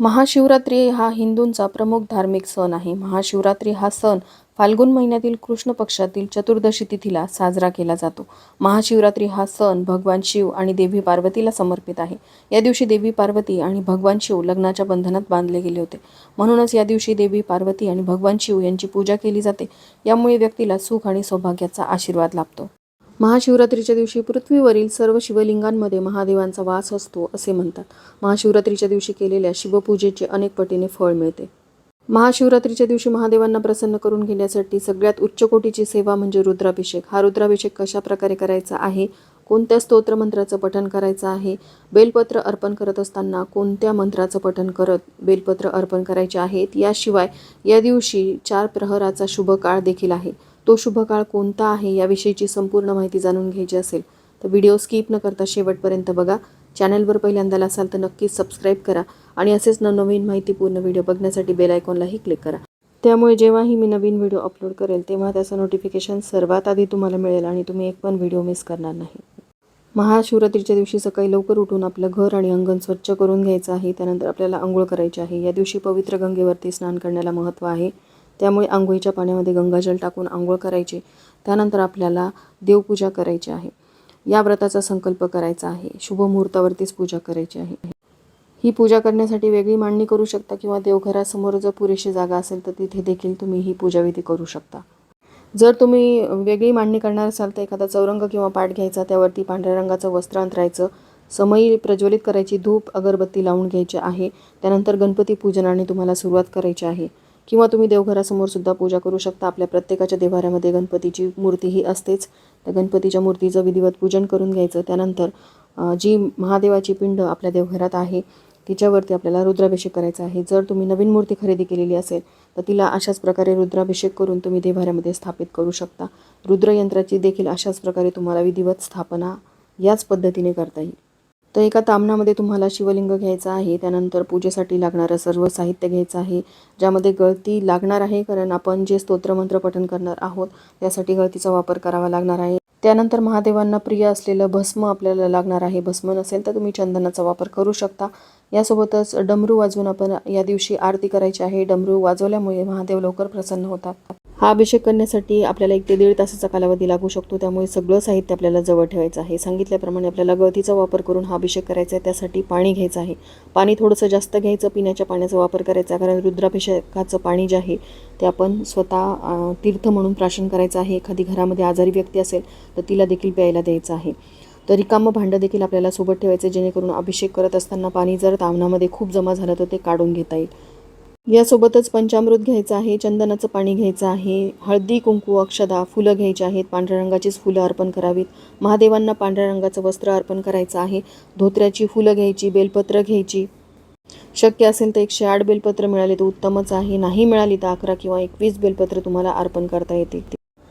महाशिवरात्री हा हिंदूंचा प्रमुख धार्मिक सण आहे. महाशिवरात्री हा सण फाल्गुन महिन्यातील कृष्ण पक्षातील चतुर्दशी तिथीला साजरा केला जातो. महाशिवरात्री हा सण भगवान शिव आणि देवी पार्वतीला समर्पित आहे. या दिवशी देवी पार्वती आणि भगवान शिव लग्नाच्या बंधनात बांधले गेले होते. म्हणूनच या दिवशी देवी पार्वती आणि भगवान शिव यांची पूजा केली जाते. यामुळे व्यक्तीला सुख आणि सौभाग्याचा आशीर्वाद लाभतो. महाशिवरात्रीच्या दिवशी पृथ्वीवरील सर्व शिवलिंगांमध्ये महादेवांचा वास असतो असे म्हणतात. महाशिवरात्रीच्या दिवशी केलेल्या शिवपूजेचे अनेक पटीने फळ मिळते. महाशिवरात्रीच्या दिवशी महादेवांना प्रसन्न करून घेण्यासाठी सगळ्यात उच्चकोटीची सेवा म्हणजे रुद्राभिषेक. हा रुद्राभिषेक कशा प्रकारे करायचा आहे? कोणत्या स्तोत्र मंत्राचं पठण करायचं आहे? बेलपत्र अर्पण करत असताना कोणत्या मंत्राचं पठण करत बेलपत्र अर्पण करायचे आहेत? याशिवाय या दिवशी चार प्रहराचा शुभ काळ देखील आहे. तो शुभ काळ कोणता आहे याविषयीची संपूर्ण माहिती जाणून घ्यायची असेल तर व्हिडिओ स्किप न करता शेवटपर्यंत बघा. चॅनलवर पहिल्यांदा असाल तर नक्कीच सबस्क्राईब करा आणि असेच नवनवीन माहितीपूर्ण व्हिडिओ बघण्यासाठी बेल आयकॉनलाही क्लिक करा. त्यामुळे जेव्हाही मी नवीन व्हिडिओ अपलोड करेल तेव्हा त्याचं नोटिफिकेशन सर्वात आधी तुम्हाला मिळेल आणि तुम्ही एक पण व्हिडिओ मिस करणार नाही. महाशिवरात्रीच्या दिवशी सकाळी लवकर उठून आपलं घर आणि अंगण स्वच्छ करून घ्यायचं आहे. त्यानंतर आपल्याला आंघोळ करायची आहे. या दिवशी पवित्र गंगेवरती स्नान करण्याला महत्त्व आहे. त्यामुळे आंघोळीच्या पाण्यामध्ये गंगाजल टाकून आंघोळ करायची. त्यानंतर आपल्याला देवपूजा करायची आहे. या व्रताचा संकल्प करायचा आहे. शुभ मुहूर्तावरतीच पूजा करायची आहे. ही पूजा करण्यासाठी वेगळी मांडणी करू शकता किंवा देवघरासमोर जर पुरेशी जागा असेल तर तिथे देखील तुम्ही ही पूजाविधी करू शकता. जर तुम्ही वेगळी मांडणी करणार असाल तर एखादा चौरंग किंवा पाठ घ्यायचा त्यावरती पांढऱ्या रंगाचं वस्त्र अंतरायचं समयी प्रज्वलित करायची धूप अगरबत्ती लावून घ्यायची आहे. त्यानंतर गणपती पूजनाने तुम्हाला सुरुवात करायची आहे. किंवा तुम्ही देवघरासमोर सुद्धा पूजा करू शकता. आपल्या प्रत्येकाच्या देवाऱ्यामध्ये गणपतीची मूर्ती ही असतेच. त्या गणपतीच्या मूर्तीचं विधिवत पूजन करून घ्यायचं. त्यानंतर जी महादेवाची पिंड आपल्या देवघरात आहे तिच्यावरती आपल्याला रुद्राभिषेक करायचा आहे. जर तुम्ही नवीन मूर्ती खरेदी केलेली असेल तर तिला अशाच प्रकारे रुद्राभिषेक करून तुम्ही देवाऱ्यामध्ये स्थापित करू शकता. रुद्रयंत्राची देखील अशाच प्रकारे तुम्हाला विधिवत स्थापना याच पद्धतीने करता येईल. तर एका तामणामध्ये तुम्हाला शिवलिंग घ्यायचं आहे त्यानंतर पूजेसाठी लागणारं सर्व साहित्य घ्यायचं आहे ज्यामध्ये गळती लागणार आहे कारण आपण जे स्तोत्रमंत्र पठण करणार आहोत त्यासाठी गळतीचा वापर करावा लागणार आहे. त्यानंतर महादेवांना प्रिय असलेलं भस्म आपल्याला लागणार आहे. भस्म नसेल तर तुम्ही चंदनाचा वापर करू शकता. यासोबतच डमरू वाजवून आपण या दिवशी आरती करायची आहे. डमरू वाजवल्यामुळे महादेव लवकर प्रसन्न होतात. हा अभिषेक करण्यासाठी आपल्याला एक ते दीड तासाचा कालावधी लागू शकतो. त्यामुळे सगळं साहित्य आपल्याला जवळ ठेवायचं आहे. सांगितल्याप्रमाणे आपल्याला गळतीचा वापर करून हा अभिषेक करायचा आहे. त्यासाठी पाणी घ्यायचं आहे. पाणी थोडंसं जास्त घ्यायचं पिण्याच्या पाण्याचा वापर करायचा आहे. कारण रुद्राभिषेकाचं पाणी जे आहे ते आपण स्वतः तीर्थ म्हणून प्राशन करायचं आहे. एखादी घरामध्ये आजारी व्यक्ती असेल तर तिला देखील प्यायला द्यायचं आहे. तर रिकामं भांडं देखील आपल्याला सोबत ठेवायचं जेणेकरून अभिषेक करत असताना पाणी जर तावणामध्ये खूप जमा झालं तर ते काढून घेता येईल. यासोबतच पंचामृत घ्यायचं आहे चंदनाचं पाणी घ्यायचं आहे हळदी कुंकू अक्षदा फुलं घ्यायची आहेत पांढऱ्या रंगाचीच फुलं अर्पण करावीत. महादेवांना पांढऱ्या रंगाचं वस्त्र अर्पण करायचं आहे. धोत्र्याची फुलं घ्यायची बेलपत्र घ्यायची. शक्य असेल तर एकशे आठ बेलपत्र मिळाले तर उत्तमच आहे. नाही मिळाली तर अकरा किंवा एकवीस बेलपत्र तुम्हाला अर्पण करता येतील.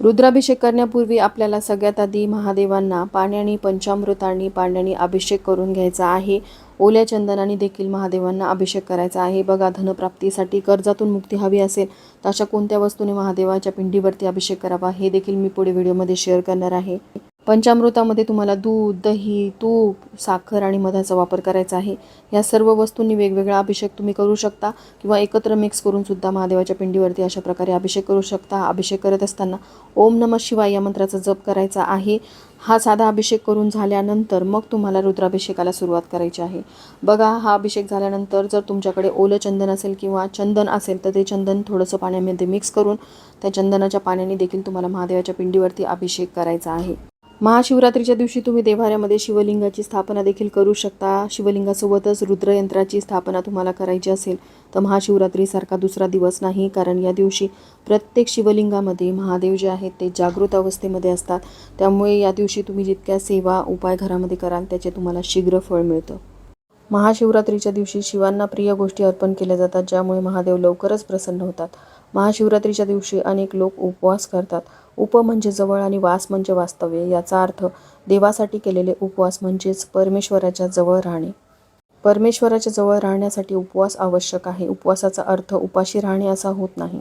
रुद्राभिषेक करण्यापूर्वी आपल्याला सगळ्यात आधी महादेवांना पाण्याने पंचामृताने पाण्याने अभिषेक करून घ्यायचा आहे. ओल्या चंदनाने देखील महादेवांना अभिषेक करायचा आहे. बघा धनप्राप्तीसाठी कर्जातून मुक्ती हवी असेल तर अशा कोणत्या वस्तूने महादेवाच्या पिंडीवरती अभिषेक करावा हे देखील मी पुढे व्हिडिओमध्ये शेअर करणार आहे. पंचामृतामध्ये तुम्हाला दूध दही तूप साखर आणि मधाचा वापर करायचा आहे. या सर्व वस्तूंनी वेगवेगळा अभिषेक तुम्ही करू शकता किंवा एकत्र मिक्स करून सुद्धा महादेवाच्या पिंडीवरती अशा प्रकारे अभिषेक करू शकता. अभिषेक करत असताना ओम नम शिवाय या मंत्राचा जप करायचा आहे. हा साधा अभिषेक करून झाल्यानंतर मग तुम्हाला रुद्राभिषेकाला सुरुवात करायची आहे. बघा हा अभिषेक झाल्यानंतर जर तुमच्याकडे ओलं चंदन असेल किंवा चंदन असेल तर ते चंदन थोडंसं पाण्यामध्ये मिक्स करून त्या चंदनाच्या पाण्याने देखील तुम्हाला महादेवाच्या पिंडीवरती अभिषेक करायचा आहे. महाशिवरात्रीच्या दिवशी तुम्ही देवाऱ्यामध्ये शिवलिंगाची स्थापना देखील करू शकता. शिवलिंगासोबतच रुद्रयंत्राची स्थापना तुम्हाला करायची असेल तर महाशिवरात्रीसारखा दुसरा दिवस नाही कारण या दिवशी प्रत्येक शिवलिंगामध्ये महादेव जे आहेत ते जागृत अवस्थेमध्ये असतात. त्यामुळे या दिवशी तुम्ही जितक्या सेवा उपाय घरामध्ये कराल त्याचे तुम्हाला शीघ्र फळ मिळतं. महाशिवरात्रीच्या दिवशी शिवांना प्रिय गोष्टी अर्पण केल्या जातात ज्यामुळे महादेव लवकरच प्रसन्न होतात. महाशिवरात्रीच्या दिवशी अनेक लोक उपवास करतात. उप म्हणजे जवळ आणि वास म्हणजे वास्तव्य याचा अर्थ देवासाठी केलेले उपवास म्हणजेच परमेश्वराच्या जवळ राहणे. परमेश्वराच्या जवळ राहण्यासाठी उपवास आवश्यक आहे. उपवासाचा अर्थ उपाशी राहणे असा होत नाही.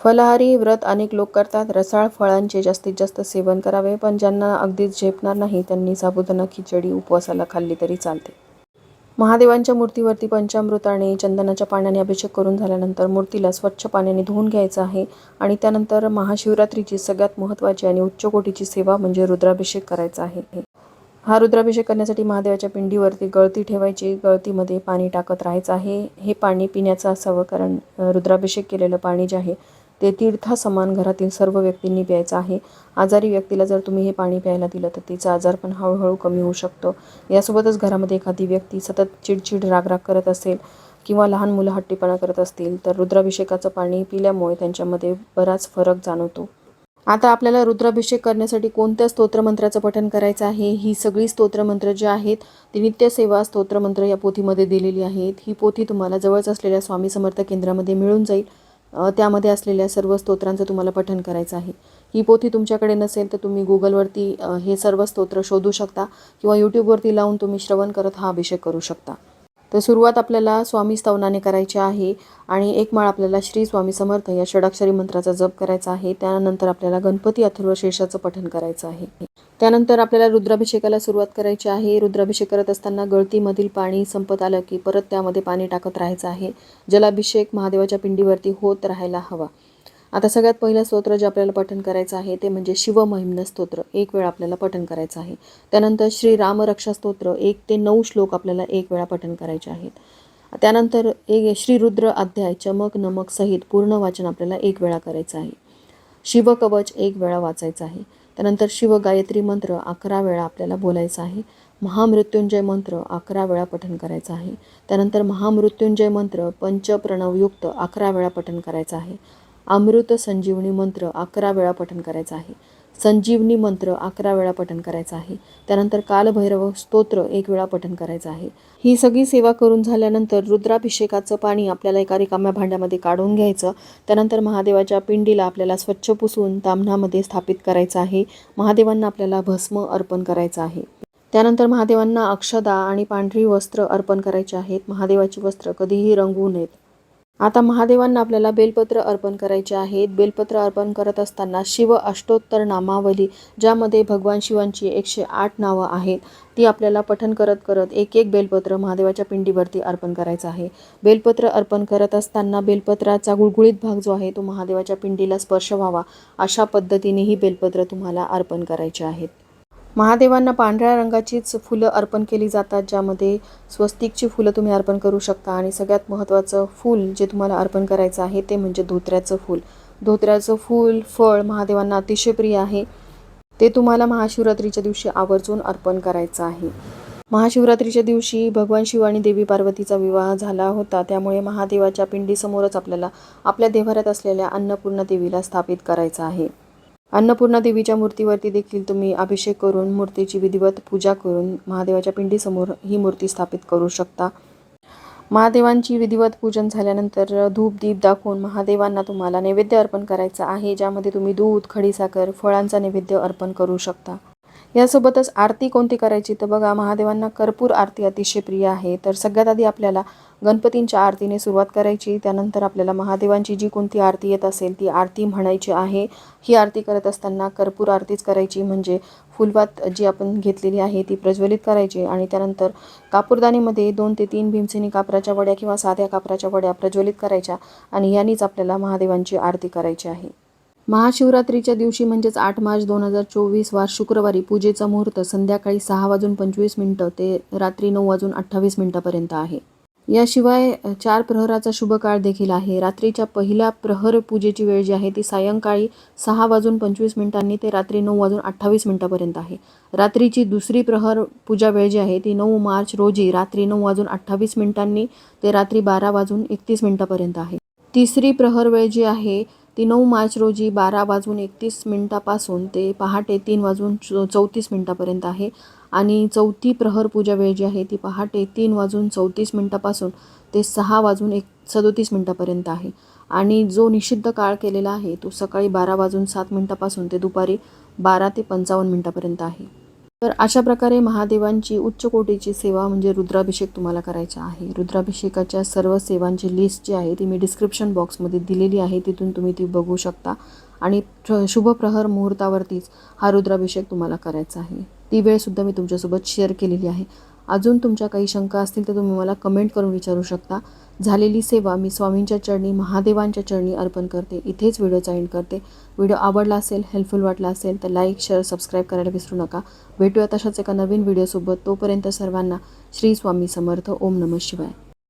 फलाहारी व्रत अनेक लोक करतात. रसाळ फळांचे जास्तीत जास्त सेवन करावे पण ज्यांना अगदीच झेपणार नाही त्यांनी साबुदाणा खिचडी उपवासाला खाल्ली तरी चालते. महादेवांच्या मूर्तीवरती पंचामृताने चंदनाच्या पाण्याने अभिषेक करून झाल्यानंतर मूर्तीला स्वच्छ पाण्याने धुवून घ्यायचं आहे आणि त्यानंतर महाशिवरात्रीची सगळ्यात महत्त्वाची आणि उच्च कोटीची सेवा म्हणजे रुद्राभिषेक करायचा आहे. हा रुद्राभिषेक करण्यासाठी महादेवाच्या पिंडीवरती गळती ठेवायची गळतीमध्ये पाणी टाकत राहायचं आहे. हे पाणी पिण्याचं असावं कारण रुद्राभिषेक केलेलं पाणी जे आहे ते तीर्थासमान घरातील सर्व व्यक्तींनी प्यायचं आहे. आजारी व्यक्तीला जर तुम्ही हे पाणी प्यायला दिलं तर तिचा आजार पण हळूहळू कमी होऊ शकतो. यासोबतच घरामध्ये एखादी व्यक्ती सतत चिडचिड रागराग करत असेल किंवा लहान मुलं हट्टीपणा करत असतील तर रुद्राभिषेकाचं पाणी पिल्यामुळे त्यांच्यामध्ये बराच फरक जाणवतो. आता आपल्याला रुद्राभिषेक करण्यासाठी कोणत्या स्तोत्रमंत्राचं पठन करायचं आहे? ही सगळी स्तोत्रमंत्र जी आहेत ती नित्यसेवा स्तोत्रमंत्र या पोथीमध्ये दिलेली आहेत. ही पोथी तुम्हाला जवळच असलेल्या स्वामी समर्थ केंद्रामध्ये मिळून जाईल. त्यामध्ये असलेल्या सर्व स्तोत्रांचं तुम्हाला पठन करायचं आहे. ही पोथी तुमच्याकडे नसेल तर तुम्ही गुगलवरती हे सर्व स्तोत्र शोधू शकता किंवा यूट्यूबवरती लावून तुम्ही श्रवण करत हा अभिषेक करू शकता. तर सुरुवात आपल्याला स्वामी स्तवनाने करायची आहे आणि एक माळ आपल्याला श्री स्वामी समर्थ या षडाक्षरी मंत्राचा जप करायचा आहे. त्यानंतर आपल्याला गणपती अथर्व शेषाचं पठण करायचं आहे. त्यानंतर आपल्याला रुद्राभिषेकाला सुरुवात करायची आहे. रुद्राभिषेक करत असताना गळतीमधील पाणी संपत आलं की परत त्यामध्ये पाणी टाकत राहायचं आहे. जलाभिषेक महादेवाच्या पिंडीवरती होत राहायला हवा. आता सगळ्यात पहिलं स्तोत्र जे आपल्याला पठण करायचं आहे ते म्हणजे शिवमहिम्न स्तोत्र. एक वेळा आपल्याला पठण करायचं आहे. त्यानंतर श्री रामरक्षा स्तोत्र. एक ते नऊ श्लोक आपल्याला एक वेळा पठण करायचे आहेत. त्यानंतर एक श्री रुद्र अध्याय चमक नमक सहित पूर्ण वाचन आपल्याला एक वेळा करायचं आहे. शिवकवच एक वेळा वाचायचं आहे. त्यानंतर शिव गायत्री मंत्र अकरा वेळा आपल्याला बोलायचा आहे. महामृत्युंजय मंत्र अकरा वेळा पठण करायचं आहे. त्यानंतर महामृत्युंजय मंत्र पंचप्रणवयुक्त अकरा वेळा पठण करायचं आहे. अमृत संजीवनी मंत्र अकरा वेळा पठण करायचं आहे. संजीवनी मंत्र अकरा वेळा पठण करायचं आहे. त्यानंतर कालभैरव स्तोत्र एक वेळा पठण करायचं आहे. ही सगळी सेवा करून झाल्यानंतर रुद्राभिषेकाचं पाणी आपल्याला एका रिकाम्या भांड्यामध्ये काढून घ्यायचं. त्यानंतर महादेवाच्या पिंडीला आपल्याला स्वच्छ पुसून ताम्हणामध्ये स्थापित करायचं आहे. महादेवांना आपल्याला भस्म अर्पण करायचं आहे. त्यानंतर महादेवांना अक्षदा आणि पांढरी वस्त्र अर्पण करायची आहेत. महादेवाची वस्त्र कधीही रंगवू नयेत. आता महादेवांना आपल्याला बेलपत्र अर्पण करायचे आहेत. बेलपत्र अर्पण करत असताना शिव अष्टोत्तर नामावली ज्यामध्ये भगवान शिवांची एकशे आठ नावं आहेत ती आपल्याला पठन करत करत एक एक बेलपत्र महादेवाच्या पिंडीवरती अर्पण करायचं आहे. बेलपत्र अर्पण करत असताना बेलपत्राचा गुळगुळीत भाग जो आहे तो महादेवाच्या पिंडीला स्पर्श व्हावा अशा पद्धतीने ही बेलपत्र तुम्हाला अर्पण करायचे आहेत. महादेवांना पांढऱ्या रंगाचीच फुलं अर्पण केली जातात ज्यामध्ये स्वस्तिकची फुलं तुम्ही अर्पण करू शकता. आणि सगळ्यात महत्त्वाचं फूल जे तुम्हाला अर्पण करायचं आहे ते म्हणजे धोत्र्याचं फूल. धोत्र्याचं फूल फळ महादेवांना अतिशय प्रिय आहे. ते तुम्हाला महाशिवरात्रीच्या दिवशी आवर्जून अर्पण करायचं आहे. महाशिवरात्रीच्या दिवशी भगवान शिव आणि देवी पार्वतीचा विवाह झाला होता. त्यामुळे महादेवाच्या पिंडीसमोरच आपल्याला आपल्या देवाऱ्यात असलेल्या अन्नपूर्णा देवीला स्थापित करायचं आहे. अन्नपूर्णा देवीच्या मूर्तीवरती देखील तुम्ही अभिषेक करून मूर्तीची विधिवत पूजा करून महादेवाच्या पिंडीसमोर ही मूर्ती स्थापित करू शकता. महादेवांची विधिवत पूजन झाल्यानंतर धूप दीप दाखवून महादेवांना तुम्हाला नैवेद्य अर्पण करायचा आहे ज्यामध्ये तुम्ही दूध खडीसाखर फळांचा नैवेद्य अर्पण करू शकता. यासोबतच आरती कोणती करायची? तर बघा महादेवांना कर्पूर आरती अतिशय प्रिय आहे. तर सगळ्यात आधी आपल्याला गणपतींच्या आरतीने सुरुवात करायची. त्यानंतर आपल्याला महादेवांची जी कोणती आरती येत असेल ती आरती म्हणायची आहे. ही आरती करत असताना कर्पूर आरतीच करायची. म्हणजे फुलवात जी आपण घेतलेली आहे ती प्रज्वलित करायची. आणि त्यानंतर कापूरदानीमध्ये दोन ते तीन भीमसेनी कापराच्या वड्या किंवा साध्या कापराच्या वड्या प्रज्वलित करायच्या आणि यानेच आपल्याला महादेवांची आरती करायची आहे. महाशिवरात्रीच्या दिवशी म्हणजेच आठ मार्च दोन हजार चोवीस वार शुक्रवारी पूजेचा मुहूर्त संध्याकाळी सहा वाजून पंचवीस मिनटं ते रात्री नऊ वाजून अठ्ठावीस मिनटापर्यंत आहे. याशिवाय चार प्रहराचा शुभ काळ देखील आहे. रात्रीच्या पहिल्या प्रहर पूजेची वेळ जी आहे ती सायंकाळी सहा वाजून पंचवीस मिनिटांनी ते रात्री नऊ वाजून अठ्ठावीस मिनिटापर्यंत आहे. रात्रीची दुसरी प्रहर पूजा वेळ जी आहे ती नऊ मार्च रोजी रात्री नऊ वाजून अठ्ठावीस मिनिटांनी ते रात्री बारा वाजून एकतीस मिनिटापर्यंत आहे. तिसरी प्रहर वेळ जी आहे ती नऊ मार्च रोजी बारा वाजून एकतीस मिनिटापासून ते पहाटे तीन वाजून चौ चौतीस मिनिटापर्यंत आहे. आणि चौथी प्रहर पूजा वेळ जी आहे ती पहाटे तीन वाजून चौतीस मिनटापासून ते सहा वाजून एक सदोतीस मिनटापर्यंत आहे. आणि जो निषिद्ध काळ केलेला आहे तो सकाळी बारा वाजून सात मिनटापासून ते दुपारी बारा ते पंचावन्न मिनटापर्यंत आहे. तर अशा प्रकारे महादेवांची उच्च कोटीची सेवा म्हणजे रुद्राभिषेक तुम्हाला करायचा आहे. रुद्राभिषेकाच्या सर्व सेवांची लिस्ट जी आहे ती मी डिस्क्रिप्शन बॉक्समध्ये दिलेली आहे. तिथून तुम्ही ती बघू शकता. आणि शुभ शुभप्रहर मुहूर्तावरतीच हा रुद्राभिषेक तुम्हाला करायचा आहे. ती वेळसुद्धा मी तुमच्यासोबत शेअर केलेली आहे. अजून तुमच्या काही शंका असतील तर तुम्ही मला कमेंट करून विचारू शकता. झालेली सेवा मी स्वामींच्या चरणी महादेवांच्या चरणी अर्पण करते. इथेच व्हिडिओचा एंड करते. व्हिडिओ आवडला असेल हेल्पफुल वाटला असेल तर लाईक शेअर सबस्क्राईब करायला विसरू नका. भेटूया तशाच एका नवीन व्हिडिओसोबत तोपर्यंत सर्वांना श्री स्वामी समर्थ. ओम नमः शिवाय.